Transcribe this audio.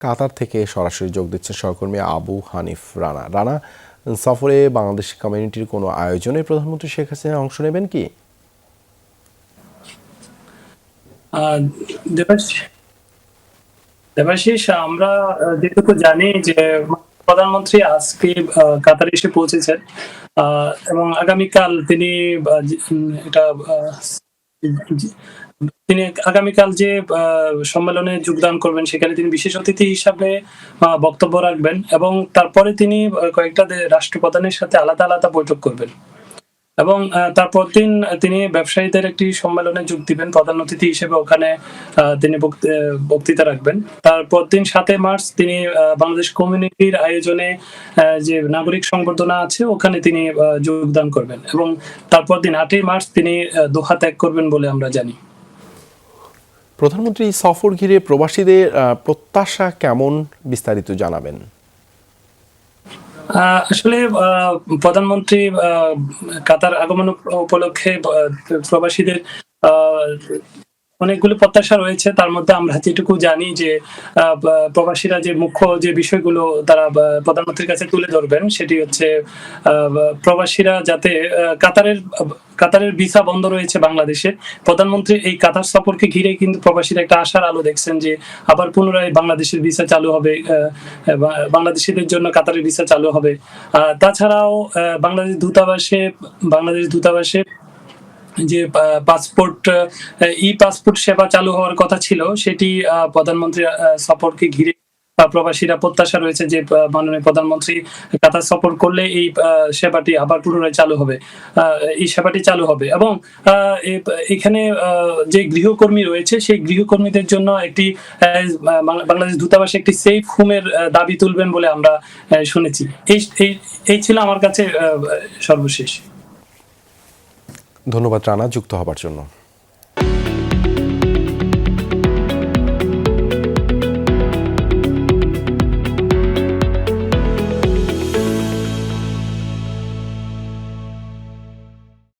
কাতার থেকে সরাসরি যোগ দিচ্ছেন সহকর্মী আবু হানিফ রানা। রানা, সফরে বাংলাদেশ কমিউনিটির কোনো আয়োজনে প্রধানমন্ত্রী শেখ হাসিনা অংশ নেবেন কি? দেবাশিস আমরা যেটুকু জানি যে প্রধানমন্ত্রী আজকে কাতারে এসে পৌঁছেছেন। এবং আগামীকাল তিনি এটা তিনি আগামীকাল যে সম্মেলনে যোগদান করবেন, সেখানে তিনি বিশেষ অতিথি হিসাবে বক্তব্য রাখবেন এবং তারপরে তিনি কয়েকটা রাষ্ট্রপ্রধানের সাথে আলাদা আলাদা বৈঠক করবেন। এবং তারপর দিন, তিনি ব্যবসায়ীদের একটি সম্মেলনে যোগ দিবেন, প্রধান অতিথি হিসেবে ওখানে তিনি বক্তৃতা রাখবেন। তারপর দিন সাতই মার্চ তিনি বাংলাদেশ কমিউনিটির আয়োজনে যে নাগরিক সংবর্ধনা আছে, ওখানে তিনি যোগদান করবেন এবং তারপর দিন আটই মার্চ তিনি দোহা ত্যাগ করবেন বলে আমরা জানি। প্রধানমন্ত্রী সফর ঘিরে প্রবাসীদের প্রত্যাশা কেমন বিস্তারিত জানাবেন? আসলে প্রধানমন্ত্রী কাতার আগমন উপলক্ষে প্রবাসীদের অনেকগুলো প্রত্যাশা রয়েছে। তার মধ্যে আমরা যেটুকু জানি যে প্রবাসীরা যে মুখ্য যে বিষয়গুলো তারা প্রধানমন্ত্রীর কাছে তুলে ধরবেন, সেটি হচ্ছে প্রবাসীরা যাতে কাতারের কাতারের ভিসা বন্ধ রয়েছে বাংলাদেশে। প্রধানমন্ত্রী এই কাতার সফরকে ঘিরে কিন্তু প্রবাসীরা একটা আশার আলো দেখছেন যে, আবার পুনরায় বাংলাদেশের ভিসা চালু হবে বাংলাদেশিদের জন্য কাতারের ভিসা চালু হবে। তাছাড়াও বাংলাদেশ দূতাবাসে বাংলাদেশ দূতাবাসে যে পাসপোর্ট ই পাসপোর্ট সেবা চালু হওয়ার কথা ছিল, সেটি প্রধানমন্ত্রী সফরকে ঘিরে প্রবাসীরা প্রত্যাশা রয়েছে যে মাননীয় প্রধানমন্ত্রী কাতার সফর করলে এই সেবাটি আবার পুনরায় চালু হবে। এই সেবাটি চালু হবে এবং এখানে যে গৃহকর্মী রয়েছে, সেই গৃহকর্মীদের জন্য একটি বাংলাদেশ দূতাবাসে একটি সেফ হোমের দাবি তুলবেন বলে আমরা শুনেছি। এই, এই- ছিল আমার কাছে সর্বশেষ। ধন্যবাদ রানা যুক্ত হবার জন্য।